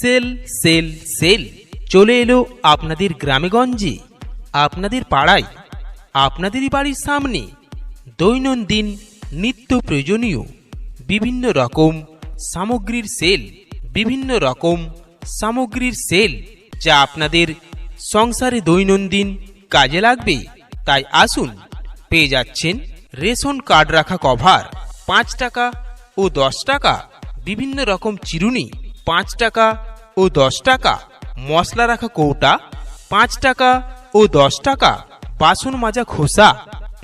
Sell sale sale. চলে এলো আপনাদের গ্রামেগঞ্জে, আপনাদের পাড়ায়, আপনাদেরই বাড়ির সামনে। দৈনন্দিন, নিত্য প্রয়োজনীয়, বিভিন্ন রকম সামগ্রীর সেল, বিভিন্ন রকম সামগ্রীর সেল যা আপনাদের সংসারে দৈনন্দিন কাজে লাগবে। তাই আসুন, পেয়ে যাচ্ছেন রেশন কার্ড রাখা কভার। পাঁচ টাকা ও দশ টাকা। বিভিন্ন রকম চিরুনি, পাঁচ টাকা ও দশ টাকা। মশলা রাখা কৌটা, পাঁচ টাকা ও দশ টাকা। বাসন মাজা খোসা,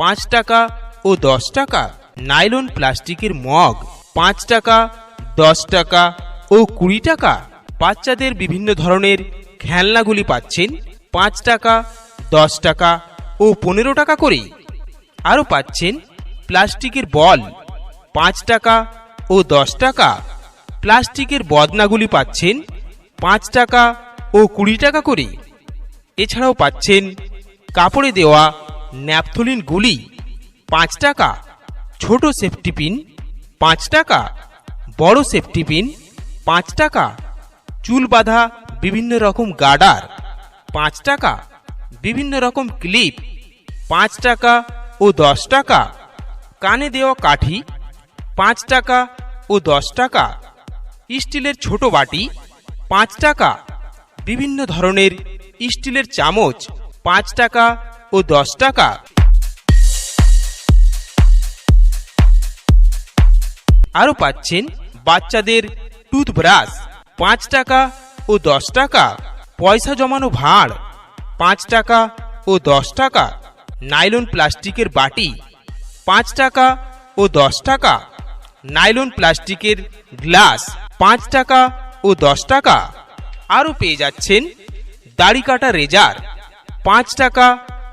পাঁচ টাকা ও দশ টাকা। নাইলন প্লাস্টিকের মগ, পাঁচ টাকা, দশ টাকা ও কুড়ি টাকা। বাচ্চাদের বিভিন্ন ধরনের খেলনাগুলি পাচ্ছেন, পাঁচ টাকা, দশ টাকা ও পনেরো টাকা করে। আরও পাচ্ছেন প্লাস্টিকের বল, পাঁচ টাকা ও দশ টাকা। প্লাস্টিকের বদনাগুলি পাচ্ছেন পাঁচ টাকা ও কুড়ি টাকা করে। এছাড়াও পাচ্ছেন কাপড়ে দেওয়া ন্যাপথলিন গুলি, পাঁচ টাকা, ছোট সেফটি পিন, পাঁচ টাকা, বড় সেফটি পিন, পাঁচ টাকা, চুল বাঁধা বিভিন্ন রকম গার্ডার, পাঁচ টাকা, বিভিন্ন রকম ক্লিপ, পাঁচ টাকা ও দশ টাকা, কানে দেওয়া কাঠি, পাঁচ টাকা ও দশ টাকা, স্টিলের ছোট বাটি পাঁচ টাকা। বিভিন্ন ধরনের স্টিলের চামচ, পাঁচ টাকা ও দশ টাকা। আরও পাচ্ছেন বাচ্চাদের টুথব্রাশ, পাঁচ টাকা ও দশ টাকা। পয়সা জমানো ভাঁড়, পাঁচ টাকা ও দশ টাকা। নাইলন প্লাস্টিকের বাটি, পাঁচ টাকা ও দশ টাকা। নাইলন প্লাস্টিকের গ্লাস, পাঁচ টাকা ও দশ টাকা। আরও পেয়ে যাচ্ছেন দাড়ি কাটা রেজার, পাঁচ টাকা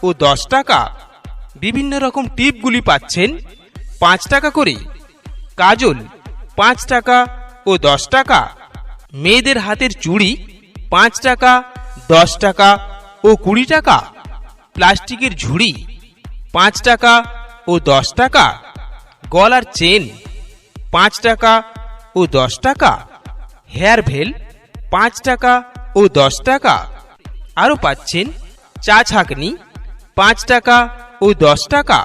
ও দশ টাকা। বিভিন্ন রকম টিপগুলি পাচ্ছেন, পাঁচ টাকা করে। কাজল, পাঁচ টাকা ও দশ টাকা। মেয়েদের হাতের চুড়ি, পাঁচ টাকা, দশ টাকা ও কুড়ি টাকা। প্লাস্টিকের ঝুড়ি, পাঁচ টাকা ও দশ টাকা। গলার চেন, পাঁচ টাকা ও দশ টাকা। হেয়ার ভেল পাঁচ টাকা ও দশ টাকা। আরও পাচ্ছেন চা ছাকনি পাঁচ টাকা ও দশ টাকা,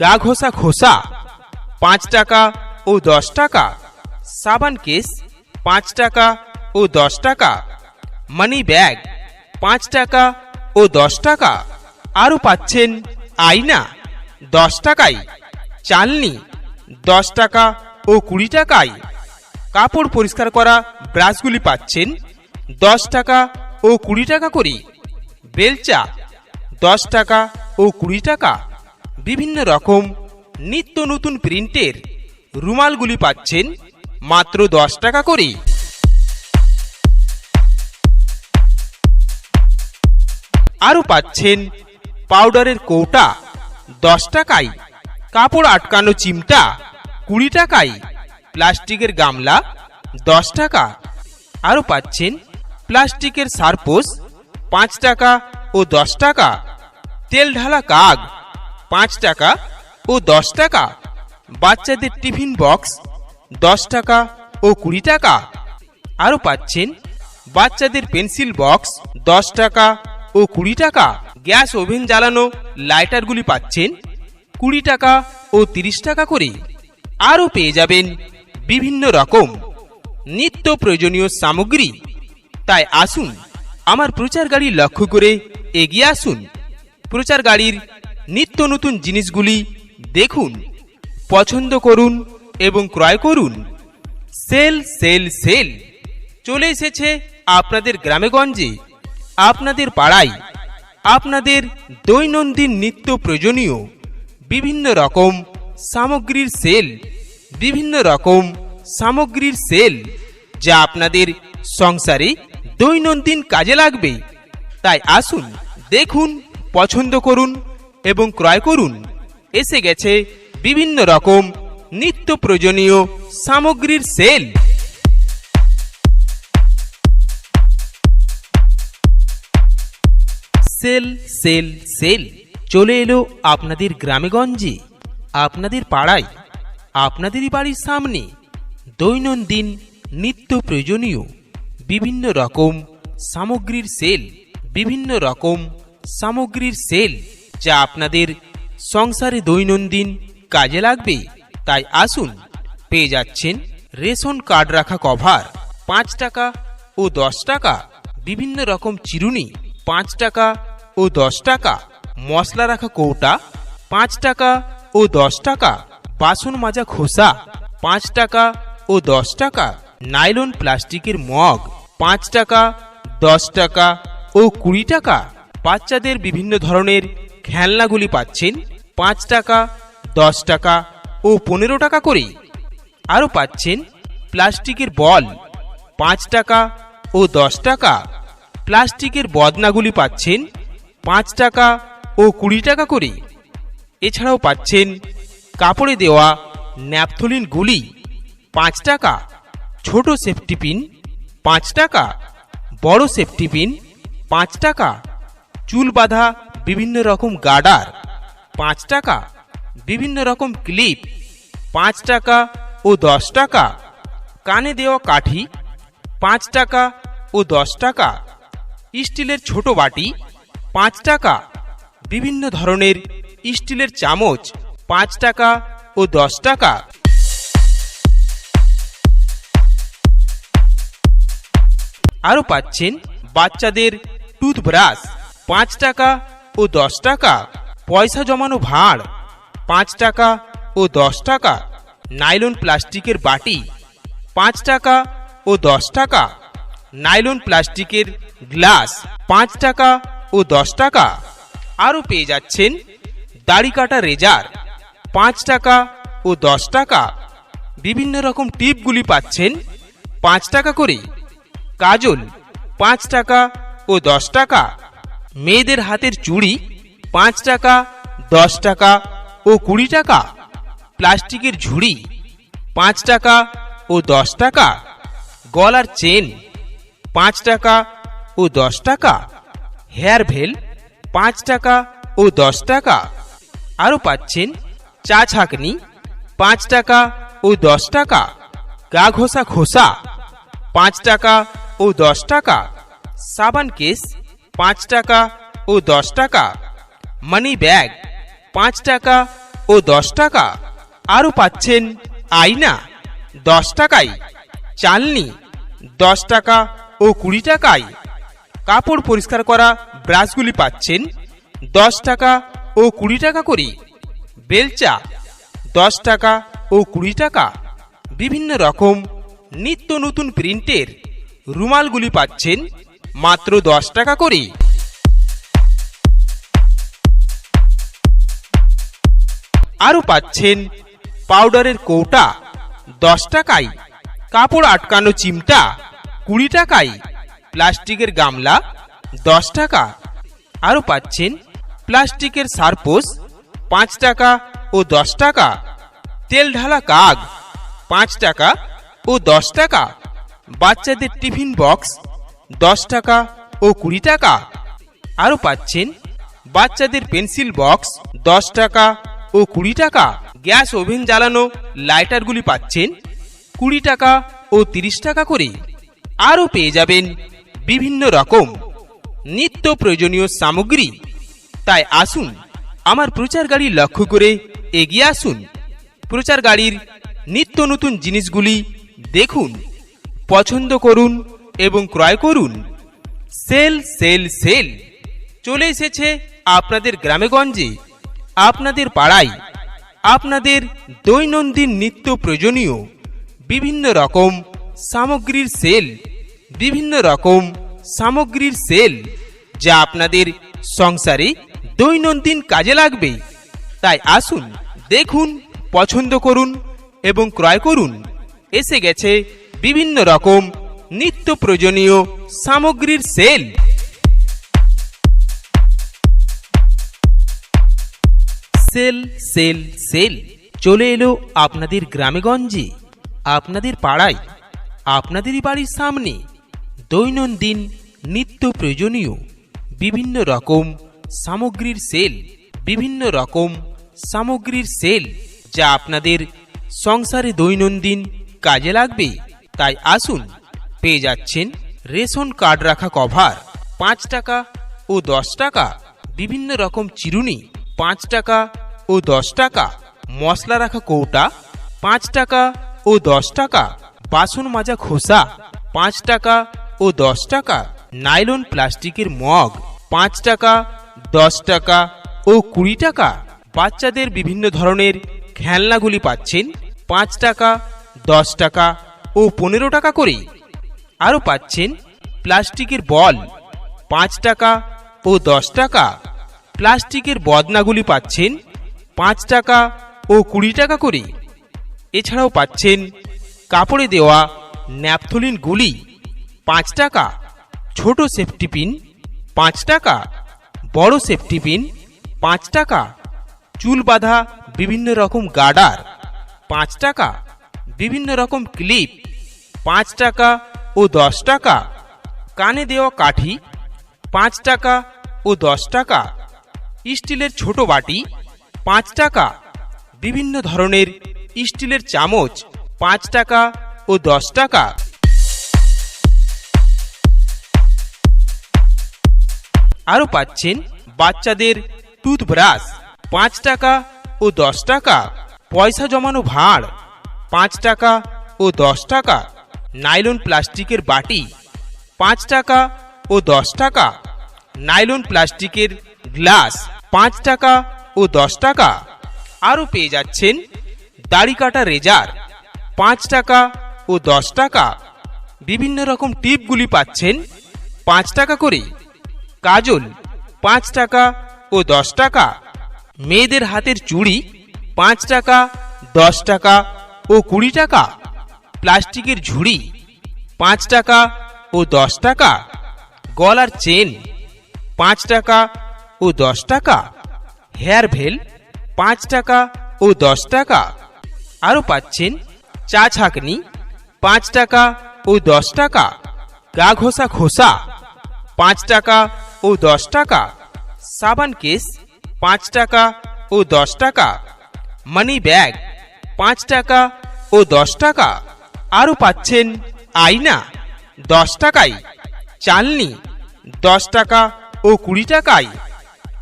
গা ঘষা খোসা পাঁচ টাকা ও দশ টাকা, সাবান কেস পাঁচ টাকা ও দশ টাকা, মানি ব্যাগ পাঁচ টাকা ও দশ টাকা, আরও পাচ্ছেন আয়না দশ টাকায়, চালনি দশ টাকা ও কুড়ি টাকায়। কাপড় পরিষ্কার করা ব্রাশগুলি পাচ্ছেন দশ টাকা ও কুড়ি টাকা করে। বেলচা দশ টাকা ও কুড়ি টাকা। বিভিন্ন রকম নিত্য নতুন প্রিন্টের রুমালগুলি পাচ্ছেন মাত্র দশ টাকা করে। আরও পাচ্ছেন পাউডারের কৌটা দশ টাকায়। কাপড় আটকানো চিমটা কুড়ি টাকায়। প্লাস্টিকের গামলা, দশ টাকা। আরও পাচ্ছেন প্লাস্টিকের সারপোস পাঁচ টাকা ও দশ টাকা। তেল ঢালা কাগ, পাঁচ টাকা ও দশ টাকা। বাচ্চাদের টিফিন বক্স, দশ টাকা ও কুড়ি টাকা। আরও পাচ্ছেন বাচ্চাদের পেন্সিল বক্স, দশ টাকা ও কুড়ি টাকা। গ্যাস ওভেন জ্বালানো লাইটারগুলি পাচ্ছেন কুড়ি টাকা ও তিরিশ টাকা করে। আরও পেয়ে যাবেন বিভিন্ন রকম নিত্য প্রয়োজনীয় সামগ্রী। তাই আসুন আমার প্রচার গাড়ি লক্ষ্য করে এগিয়ে আসুন। প্রচার গাড়ির নিত্য নতুন জিনিসগুলি দেখুন, পছন্দ করুন এবং ক্রয় করুন। Sale sale sale. চলে এসেছে আপনাদের গ্রামেগঞ্জে আপনাদের পাড়ায়, আপনাদের দৈনন্দিন নিত্য প্রয়োজনীয় বিভিন্ন রকম সামগ্রীর সেল। বিভিন্ন রকম সামগ্রীর সেল যা আপনাদের সংসারে দৈনন্দিন কাজে লাগবে। তাই আসুন, দেখুন, পছন্দ করুন এবং ক্রয় করুন। এসে গেছে বিভিন্ন রকম নিত্য প্রয়োজনীয় সামগ্রীর সেল। সেল সেল সেল, চলে এলো আপনাদের গ্রামেগঞ্জে আপনাদের পাড়ায়। আপনাদেরই বাড়ির সামনে দৈনন্দিন নিত্য প্রয়োজনীয় বিভিন্ন রকম সামগ্রীর সেল, বিভিন্ন রকম সামগ্রীর সেল যা আপনাদের সংসারে দৈনন্দিন কাজে লাগবে। তাই আসুন, পেয়ে যাচ্ছেন রেশন কার্ড রাখা কভার, পাঁচ টাকা ও দশ টাকা, বিভিন্ন রকম চিরুনি, পাঁচ টাকা ও দশ টাকা, মশলা রাখা কৌটা, পাঁচ টাকা ও দশ টাকা বাসন মাজা খোসা, পাঁচ টাকা ও দশ টাকা। নাইলন প্লাস্টিকের মগ, পাঁচ টাকা, দশ টাকা ও কুড়ি টাকা। বাচ্চাদের বিভিন্ন ধরনের খেলনাগুলি পাচ্ছেন, পাঁচ টাকা, দশ টাকা ও পনেরো টাকা করে আরও পাচ্ছেন প্লাস্টিকের বল, পাঁচ টাকা ও দশ টাকা। প্লাস্টিকের বদনাগুলি পাচ্ছেন, পাঁচ টাকা ও কুড়ি টাকা করে এছাড়াও পাচ্ছেন কাপড়ে দেওয়া ন্যাপথলিন গুলি, পাঁচ টাকা। ছোট সেফটি পিন, পাঁচ টাকা। বড় সেফটি পিন, পাঁচ টাকা। চুল বাঁধা বিভিন্ন রকম গার্ডার পাঁচ টাকা। বিভিন্ন রকম ক্লিপ, পাঁচ টাকা ও দশ টাকা। কানে দেওয়া কাঠি, পাঁচ টাকা ও দশ টাকা। স্টিলের ছোট বাটি, পাঁচ টাকা। বিভিন্ন ধরনের স্টিলের চামচ পাঁচ টাকা ও দশ টাকা। আরও পাচ্ছেন বাচ্চাদের টুথব্রাশ, পাঁচ টাকা ও দশ টাকা। পয়সা জমানো ভাঁড়, পাঁচ টাকা ও দশ টাকা। নাইলন প্লাস্টিকের বাটি, পাঁচ টাকা ও দশ টাকা। নাইলন প্লাস্টিকের গ্লাস, পাঁচ টাকা ও দশ টাকা। আরও পেয়ে যাচ্ছেন দাড়ি কাটা রেজার পাঁচ টাকা ও দশ টাকা। বিভিন্ন রকম টিপগুলি পাচ্ছেন। পাঁচ টাকা করে। কাজল, পাঁচ টাকা ও দশ টাকা। মেয়েদের হাতের চুড়ি, পাঁচ টাকা, দশ টাকা ও কুড়ি টাকা। প্লাস্টিকের ঝুড়ি, পাঁচ টাকা ও দশ টাকা। গলার চেন, পাঁচ টাকা ও দশ টাকা। হেয়ার ভেল, পাঁচ টাকা ও দশ টাকা। আরও পাচ্ছেন চা ছাকনি, পাঁচ টাকা ও দশ টাকা, গা ঘষা খোসা, পাঁচ টাকা ও দশ টাকা, সাবান কেস, পাঁচ টাকা ও দশ টাকা, মানি ব্যাগ, পাঁচ টাকা ও দশ টাকা আরও পাচ্ছেন আয়না, দশ টাকায় চালনি, দশ টাকা ও কুড়ি টাকায় কাপড় পরিষ্কার করা ব্রাশগুলি পাচ্ছেন, দশ টাকা ও কুড়ি টাকা করে বেলচা, দশ টাকা ও কুড়ি টাকা। বিভিন্ন রকম নিত্য নতুন প্রিন্টের রুমালগুলি পাচ্ছেন মাত্র দশ টাকা করে আরও পাচ্ছেন পাউডারের কৌটা, দশ টাকায়। কাপড় আটকানো চিমটা, কুড়ি টাকায়। প্লাস্টিকের গামলা, দশ টাকা। আরও পাচ্ছেন প্লাস্টিকের সারপোস পাঁচ টাকা ও দশ টাকা। তেল ঢালা কাগ, পাঁচ টাকা ও দশ টাকা। বাচ্চাদের টিফিন বক্স, দশ টাকা ও কুড়ি টাকা। আরও পাচ্ছেন বাচ্চাদের পেন্সিল বক্স, দশ টাকা ও কুড়ি টাকা। গ্যাস ওভেন জ্বালানো লাইটারগুলি পাচ্ছেন কুড়ি টাকা ও তিরিশ টাকা করে। আরও পেয়ে যাবেন বিভিন্ন রকম নিত্য প্রয়োজনীয় সামগ্রী। তাই আসুন আমার প্রচার গাড়ি লক্ষ্য করে এগিয়ে আসুন। প্রচার গাড়ির নিত্য নতুন জিনিসগুলি দেখুন, পছন্দ করুন এবং ক্রয় করুন। Sale sale sale. চলে এসেছে আপনাদের গ্রামেগঞ্জে, আপনাদের পাড়ায়, আপনাদের দৈনন্দিন নিত্য প্রয়োজনীয় বিভিন্ন রকম সামগ্রীর সেল, বিভিন্ন রকম সামগ্রীর সেল যা আপনাদের সংসারে দৈনন্দিন কাজে লাগবে। তাই আসুন, দেখুন, পছন্দ করুন এবং ক্রয় করুন। এসে গেছে বিভিন্ন রকম নিত্য প্রয়োজনীয় সামগ্রীর সেল। সেল সেল সেল, চলে এলো আপনাদের গ্রামেগঞ্জে, আপনাদের পাড়ায়, আপনাদেরই বাড়ির সামনে। দৈনন্দিন নিত্য প্রয়োজনীয় বিভিন্ন রকম সামগ্রীর সেল, বিভিন্ন রকম সামগ্রীর সেল যা আপনাদের সংসারে দৈনন্দিন কাজে লাগবে। তাই আসুন, পেয়ে যাচ্ছেন রেশন কার্ড রাখা কভার, পাঁচ টাকা ও দশ টাকা, বিভিন্ন রকম চিরুনি, পাঁচ টাকা ও দশ টাকা, মশলা রাখা কৌটা, পাঁচ টাকা ও দশ টাকা, বাসন মাজা খোসা, পাঁচ টাকা ও দশ টাকা, নাইলন প্লাস্টিকের মগ, পাঁচ টাকা দশ টাকা ও কুড়ি টাকা। বাচ্চাদের বিভিন্ন ধরনের খেলনাগুলি পাচ্ছেন। পাঁচ টাকা, দশ টাকা ও পনেরো টাকা করে আরও পাচ্ছেন প্লাস্টিকের বল, পাঁচ টাকা ও দশ টাকা। প্লাস্টিকের বদনাগুলি পাচ্ছেন পাঁচ টাকা ও কুড়ি টাকা করে এছাড়াও পাচ্ছেন কাপড়ে দেওয়া ন্যাপথলিন গুলি, পাঁচ টাকা। ছোট সেফটি পিন, পাঁচ টাকা। বড় সেফটি পিন পাঁচ টাকা, চুল বাঁধা বিভিন্ন রকম গার্ডার পাঁচ টাকা, বিভিন্ন রকম ক্লিপ পাঁচ টাকা ও দশ টাকা, কানে দেওয়া কাঠি, পাঁচ টাকা ও দশ টাকা, স্টিলের ছোট বাটি, পাঁচ টাকা, বিভিন্ন ধরনের স্টিলের চামচ, পাঁচ টাকা ও দশ টাকা। আরও পাচ্ছেন বাচ্চাদের টুথব্রাশ। পাঁচ টাকা ও দশ টাকা। পয়সা জমানো ভাঁড়। পাঁচ টাকা ও দশ টাকা। নাইলন প্লাস্টিকের বাটি। পাঁচ টাকা ও দশ টাকা। নাইলন প্লাস্টিকের গ্লাস। পাঁচ টাকা ও দশ টাকা। আরও পেয়ে যাচ্ছেন দাড়ি কাটা রেজার। পাঁচ টাকা ও দশ টাকা। বিভিন্ন রকম টিপগুলি পাচ্ছেন। পাঁচ টাকা করে। কাজল, পাঁচ টাকা ও দশ টাকা। মেয়েদের হাতের চুড়ি, পাঁচ টাকা, দশ টাকা ও কুড়ি টাকা। প্লাস্টিকের ঝুড়ি, পাঁচ টাকা ও দশ টাকা। গলার চেন, পাঁচ টাকা ও দশ টাকা। হেয়ার ভেল, পাঁচ টাকা ও দশ টাকা। আরও পাচ্ছেন চা ছাকনি, পাঁচ টাকা ও দশ টাকা। গা ঘষা খোসা, পাঁচ টাকা ও দশ টাকা। সাবান কেস, পাঁচ টাকা ও দশ টাকা। মানি ব্যাগ, পাঁচ টাকা ও দশ টাকা। আরও পাচ্ছেন আয়না, দশ টাকায়। চালনি, দশ টাকা ও কুড়ি টাকায়।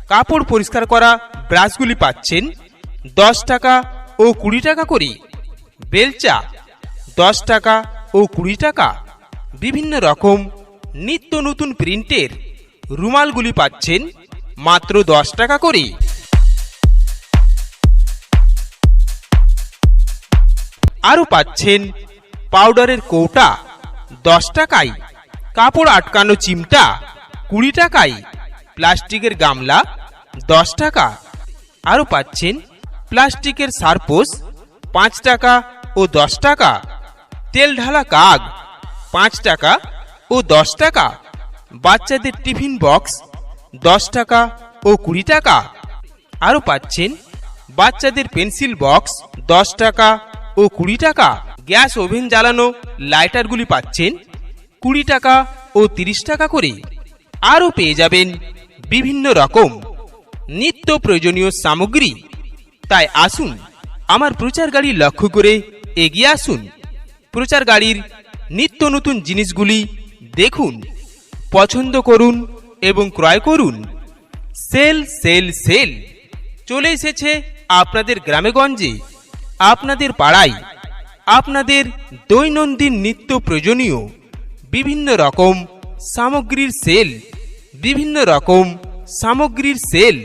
কাপড় পরিষ্কার করা ব্রাশগুলি পাচ্ছেন, দশ টাকা ও কুড়ি টাকা করে। বেলচা, দশ টাকা ও কুড়ি টাকা। বিভিন্ন রকম নিত্য নতুন প্রিন্টের রুমালগুলি পাচ্ছেন মাত্র দশ টাকা করে আরও পাচ্ছেন পাউডারের কৌটা দশ টাকায় কাপড় আটকানো চিমটা কুড়ি টাকায় প্লাস্টিকের গামলা দশ টাকা। আরও পাচ্ছেন প্লাস্টিকের সারপোস পাঁচ টাকা ও দশ টাকা, তেল ঢালা কাগ পাঁচ টাকা ও দশ টাকা। বাচ্চাদের টিফিন বক্স দশ টাকা ও কুড়ি টাকা। আরও পাচ্ছেন, বাচ্চাদের পেন্সিল বক্স দশ টাকা ও কুড়ি টাকা। গ্যাস ওভেন জ্বালানো লাইটারগুলি পাচ্ছেন, কুড়ি টাকা ও তিরিশ টাকা করে। আরও পেয়ে যাবেন বিভিন্ন রকম নিত্য প্রয়োজনীয় সামগ্রী। তাই আসুন, আমার প্রচার গাড়ি লক্ষ্য করে এগিয়ে আসুন। প্রচার গাড়ির নিত্য নতুন জিনিসগুলি দেখুন। পছন্দ করুন এবং ক্রয় করুন। Sale sale sale. চলে এসেছে আপনাদের গ্রামেগঞ্জে, আপনাদের পাড়ায়, আপনাদের দৈনন্দিন নিত্য প্রয়োজনীয় বিভিন্ন রকম সামগ্রীর সেল, বিভিন্ন রকম সামগ্রীর সেল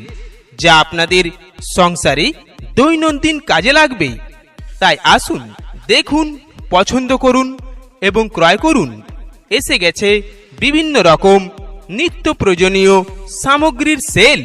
যা আপনাদের সংসারে দৈনন্দিন কাজে লাগবে। তাই আসুন, দেখুন, পছন্দ করুন এবং ক্রয় করুন। এসে গেছে বিভিন্ন রকম নিত্য প্রয়োজনীয় সামগ্রীর সেল।